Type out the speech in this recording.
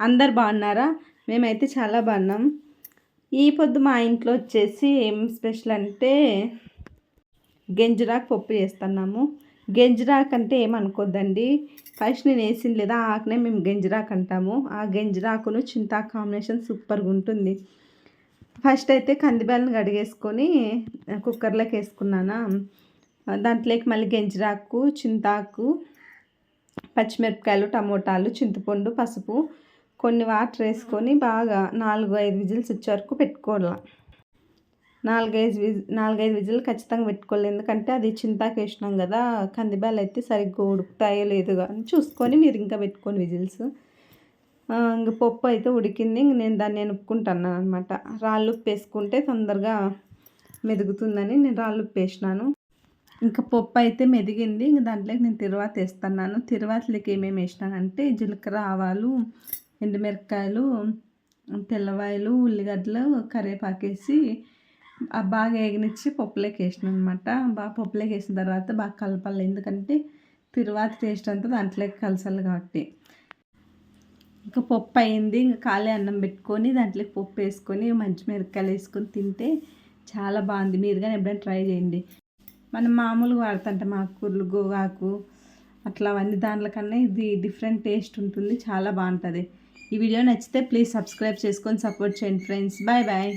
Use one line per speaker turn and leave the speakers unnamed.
అందరు బాగున్నారా? మేమైతే చాలా బాగున్నాం. ఈ పొద్దు మా ఇంట్లో వచ్చేసి ఏం స్పెషల్ అంటే గెంజిరాకు పప్పు చేస్తున్నాము. గెంజిరాకు అంటే ఏమనుకోద్దండి ఫస్ట్ నేను వేసింది లేదా ఆకునే మేము గెంజిరాకు అంటాము. ఆ గెంజిరాకును చింతాకు కాంబినేషన్ సూపర్గా ఉంటుంది. ఫస్ట్ అయితే కందిబ్యాలను కడిగేసుకొని కుక్కర్లోకి వేసుకున్నానా. దాంట్లోకి మళ్ళీ గెంజిరాకు చింతాకు పచ్చిమిరపకాయలు టమోటాలు చింతపండు పసుపు కొన్ని వాటర్ వేసుకొని బాగా నాలుగు ఐదు విజిల్స్ వచ్చే వరకు పెట్టుకోవాలి. నాలుగైదు విజి నాలుగైదు విజిల్ ఖచ్చితంగా పెట్టుకోవాలి. ఎందుకంటే అది చింతాకు వేసినాం కదా కందిబ్యాలు అయితే సరిగ్గా ఉడుకుతాయో లేదు అని చూసుకొని మీరు ఇంకా పెట్టుకొని విజిల్స్. ఇంక పప్పు అయితే ఉడికింది. ఇంక నేను దాన్ని ఎనుక్కుంటున్నాను అనమాట రాళ్ళు ఉప్పు వేసుకుంటే తొందరగా మెదుగుతుందని నేను రాళ్ళు ఉప్పు వేసినాను. ఇంకా పప్పు అయితే మెదిగింది. ఇంక దాంట్లోకి నేను తిరువాత వేస్తున్నాను. తిరువాతలకి ఏమేమి వేసినానంటే జీలకర్ర ఆవాలు ఎండుమిరపకాయలు తెల్లవాయలు ఉల్లిగడ్డలు కరివేపాకేసి బాగా వేగనిచ్చి పప్పులోకి వేసిన అనమాట బాగా పప్పులోకి వేసిన తర్వాత బాగా కలపాలి. ఎందుకంటే తిరువాత టేస్ట్ అంతా దాంట్లోకి కలసాలి కాబట్టి. ఇంకా పప్పు అయింది. ఇంకా ఖాళీ అన్నం పెట్టుకొని దాంట్లోకి పప్పు వేసుకొని మంచి మిరపకాయలు వేసుకొని తింటే చాలా బాగుంది. మీరు కానీ ఎప్పుడైనా ట్రై చేయండి. మనం మామూలుగా వాడుతుంటాం. ఆకుకూరలు గోగాకు అట్లా అవన్నీ దాంట్లో కన్నా ఇది డిఫరెంట్ టేస్ట్ ఉంటుంది. చాలా బాగుంటుంది. ఈ వీడియో నచ్చితే ప్లీజ్ సబ్స్క్రైబ్ చేసుకొని సపోర్ట్ చేయండి ఫ్రెండ్స్. Bye bye.